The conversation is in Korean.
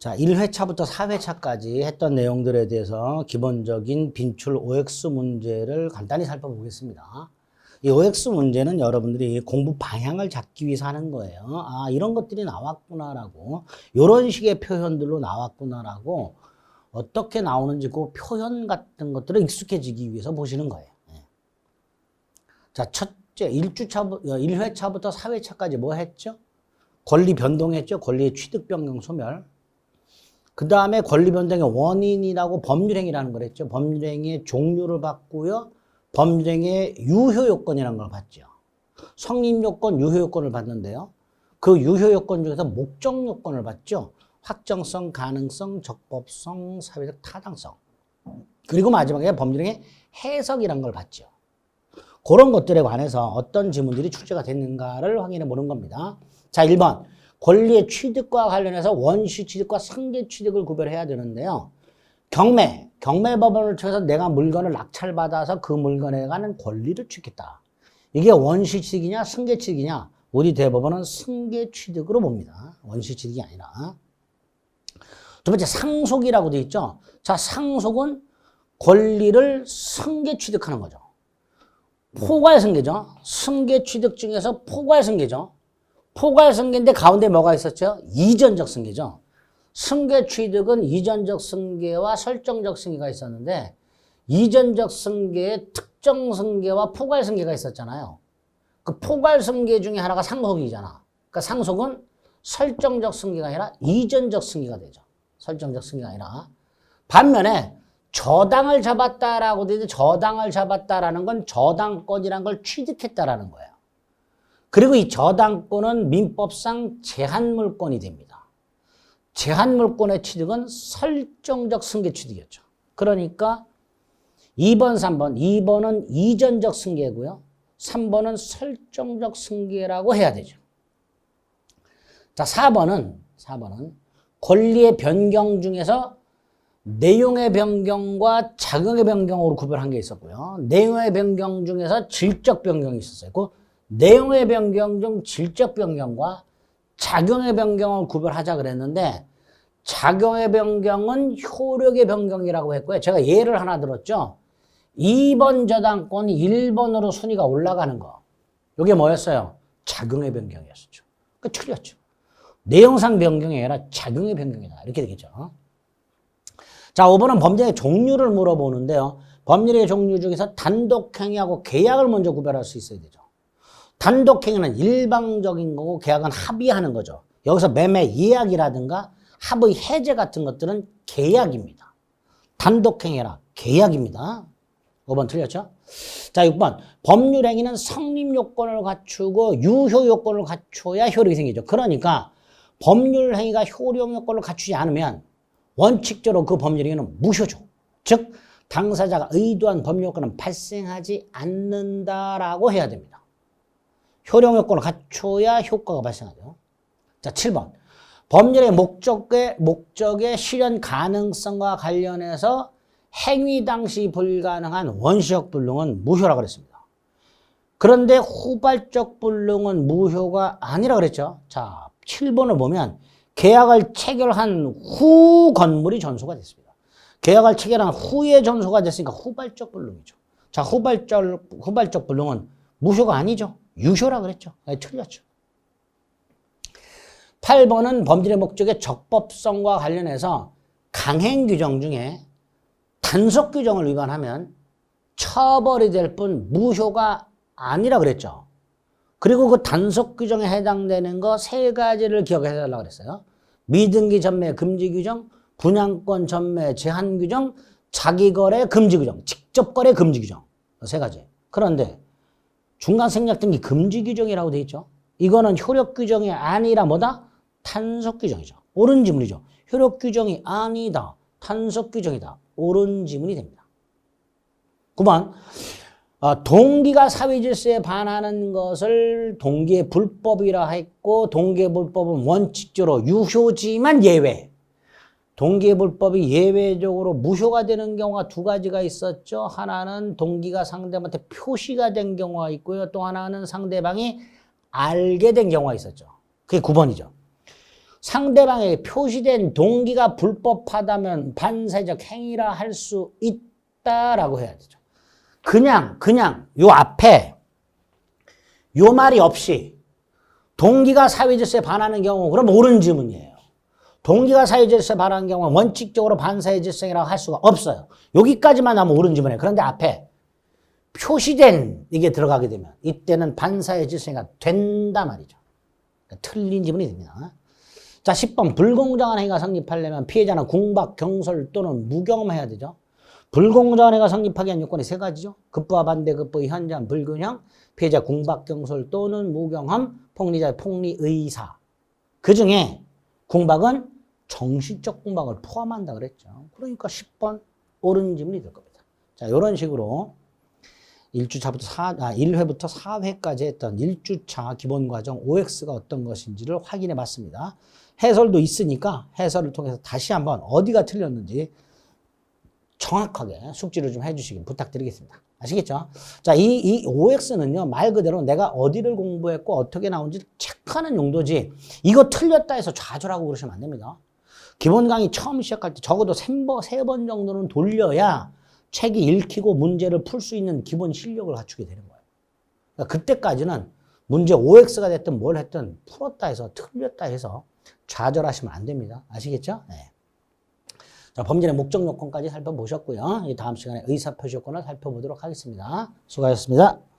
자, 1회차부터 4회차까지 했던 내용들에 대해서 기본적인 빈출 OX 문제를 간단히 살펴보겠습니다. 이 OX 문제는 여러분들이 공부 방향을 잡기 위해서 하는 거예요. 아, 이런 것들이 나왔구나라고, 이런 식의 표현들로 나왔구나라고, 어떻게 나오는지 그 표현 같은 것들을 익숙해지기 위해서 보시는 거예요. 예. 자, 첫째, 1주차, 1회차부터 4회차까지 뭐 했죠? 권리 변동했죠? 권리의 취득 변경 소멸. 그 다음에 권리 변동의 원인이라고 법률행위라는 걸 했죠. 법률행위의 종류를 봤고요. 법률행위의 유효 요건이라는 걸 봤죠. 성립 요건, 유효 요건을 봤는데요. 그 유효 요건 중에서 목적 요건을 봤죠. 확정성, 가능성, 적법성, 사회적 타당성. 그리고 마지막에 법률행위 해석이라는 걸 봤죠. 그런 것들에 관해서 어떤 지문들이 출제가 됐는가를 확인해 보는 겁니다. 자, 1번. 권리의 취득과 관련해서 원시 취득과 상계 취득을 구별해야 되는데요. 경매, 경매 법원을 통해서 내가 물건을 낙찰받아서 그 물건에 관한 권리를 취득했다. 이게 원시 취득이냐, 승계 취득이냐? 우리 대법원은 승계 취득으로 봅니다. 원시 취득이 아니라. 두 번째, 상속이라고 되어 있죠. 자, 상속은 권리를 승계 취득하는 거죠. 포괄 승계죠. 승계 취득 중에서 포괄 승계죠. 포괄 승계인데 가운데 뭐가 있었죠? 이전적 승계죠. 승계 취득은 이전적 승계와 설정적 승계가 있었는데 이전적 승계에 특정 승계와 포괄 승계가 있었잖아요. 그 포괄 승계 중에 하나가 상속이잖아. 그러니까 상속은 설정적 승계가 아니라 이전적 승계가 되죠. 설정적 승계가 아니라. 반면에 저당을 잡았다라고 되는데 저당을 잡았다라는 건 저당권이라는 걸 취득했다라는 거예요. 그리고 이 저당권은 민법상 제한물권이 됩니다. 제한물권의 취득은 설정적 승계 취득이었죠. 그러니까 2번, 3번. 2번은 이전적 승계고요. 3번은 설정적 승계라고 해야 되죠. 자, 4번은 4번은 권리의 변경 중에서 내용의 변경과 작용의 변경으로 구별한 게 있었고요. 내용의 변경 중에서 질적 변경이 있었어요. 그 내용의 변경 중 질적 변경과 작용의 변경을 구별하자 그랬는데 작용의 변경은 효력의 변경이라고 했고요. 제가 예를 하나 들었죠. 2번 저당권이 1번으로 순위가 올라가는 거. 이게 뭐였어요? 작용의 변경이었죠. 그 틀렸죠. 내용상 변경이 아니라 작용의 변경이다. 이렇게 되겠죠. 자, 5번은 범죄의 종류를 물어보는데요. 법률의 종류 중에서 단독행위하고 계약을 먼저 구별할 수 있어야 되죠. 단독행위는 일방적인 거고 계약은 합의하는 거죠. 여기서 매매 예약이라든가 합의 해제 같은 것들은 계약입니다. 단독행위라 계약입니다. 5번 틀렸죠? 자, 6번. 법률행위는 성립 요건을 갖추고 유효 요건을 갖춰야 효력이 생기죠. 그러니까 법률행위가 효력 요건을 갖추지 않으면 원칙적으로 그 법률행위는 무효죠. 즉, 당사자가 의도한 법률 요건은 발생하지 않는다라고 해야 됩니다. 효력 요건을 갖춰야 효과가 발생하죠. 자, 7번. 법률의 목적의, 목적의 실현 가능성과 관련해서 행위 당시 불가능한 원시적 불능은 무효라고 그랬습니다. 그런데 후발적 불능은 무효가 아니라 그랬죠. 자, 7번을 보면 계약을 체결한 후 건물이 전소가 됐습니다. 계약을 체결한 후에 전소가 됐으니까 후발적 불능이죠. 자, 후발적, 후발적 불능은 무효가 아니죠. 유효라 그랬죠. 틀렸죠. 8번은 범죄의 목적의 적법성과 관련해서 강행 규정 중에 단속 규정을 위반하면 처벌이 될 뿐 무효가 아니라 그랬죠. 그리고 그 단속 규정에 해당되는 거 세 가지를 기억해 달라고 그랬어요. 미등기 전매 금지 규정, 분양권 전매 제한 규정, 자기거래 금지 규정, 직접거래 금지 규정. 세 가지. 그런데 중간 생략 등기 금지 규정이라고 돼 있죠. 이거는 효력 규정이 아니라 뭐다? 탄속 규정이죠. 옳은 지문이죠. 효력 규정이 아니다. 탄속 규정이다. 옳은 지문이 됩니다. 9번. 어, 동기가 사회 질서에 반하는 것을 동기의 불법이라 했고 동기의 불법은 원칙적으로 유효지만 예외. 동기의 불법이 예외적으로 무효가 되는 경우가 두 가지가 있었죠. 하나는 동기가 상대방한테 표시가 된 경우가 있고요. 또 하나는 상대방이 알게 된 경우가 있었죠. 그게 9번이죠. 상대방에게 표시된 동기가 불법하다면 반사적 행위라 할 수 있다라고 해야 되죠. 그냥 그냥 요 앞에 요 말이 없이 동기가 사회질서에 반하는 경우 그럼 옳은 지문이에요. 동기가 사회질서에 반하는 경우는 원칙적으로 반사회질성이라고 할 수가 없어요. 여기까지만 하면 옳은 지문이에요. 그런데 앞에 표시된 이게 들어가게 되면 이때는 반사회질성이 된다 말이죠. 그러니까 틀린 지문이 됩니다. 자, 10번 불공정한 행위가 성립하려면 피해자는 궁박, 경솔 또는 무경험해야 되죠. 불공정한 행위가 성립하기 위한 요건이 세 가지죠. 급부와 반대 급부의 현저한 불균형, 피해자 궁박, 경솔 또는 무경험, 폭리자의 폭리 의사. 그 중에 궁박은 정신적 궁박을 포함한다 그랬죠. 그러니까 10번 옳은 지문이 될 겁니다. 자, 이런 식으로 1주차부터 4, 아, 1회부터 4회까지 했던 1주차 기본 과정 OX가 어떤 것인지를 확인해 봤습니다. 해설도 있으니까 해설을 통해서 다시 한번 어디가 틀렸는지 정확하게 숙지를 좀 해주시길 부탁드리겠습니다. 아시겠죠? 자, 이, 이 OX는요, 말 그대로 내가 어디를 공부했고 어떻게 나온지 체크하는 용도지, 이거 틀렸다 해서 좌절하고 그러시면 안 됩니다. 기본 강의 처음 시작할 때 적어도 세번 정도는 돌려야 책이 읽히고 문제를 풀 수 있는 기본 실력을 갖추게 되는 거예요. 그러니까 그때까지는 문제 OX가 됐든 뭘 했든 풀었다 해서 틀렸다 해서 좌절하시면 안 됩니다. 아시겠죠? 네. 자, 범죄의 목적 요건까지 살펴보셨고요. 이 다음 시간에 의사표시 요건을 살펴보도록 하겠습니다. 수고하셨습니다.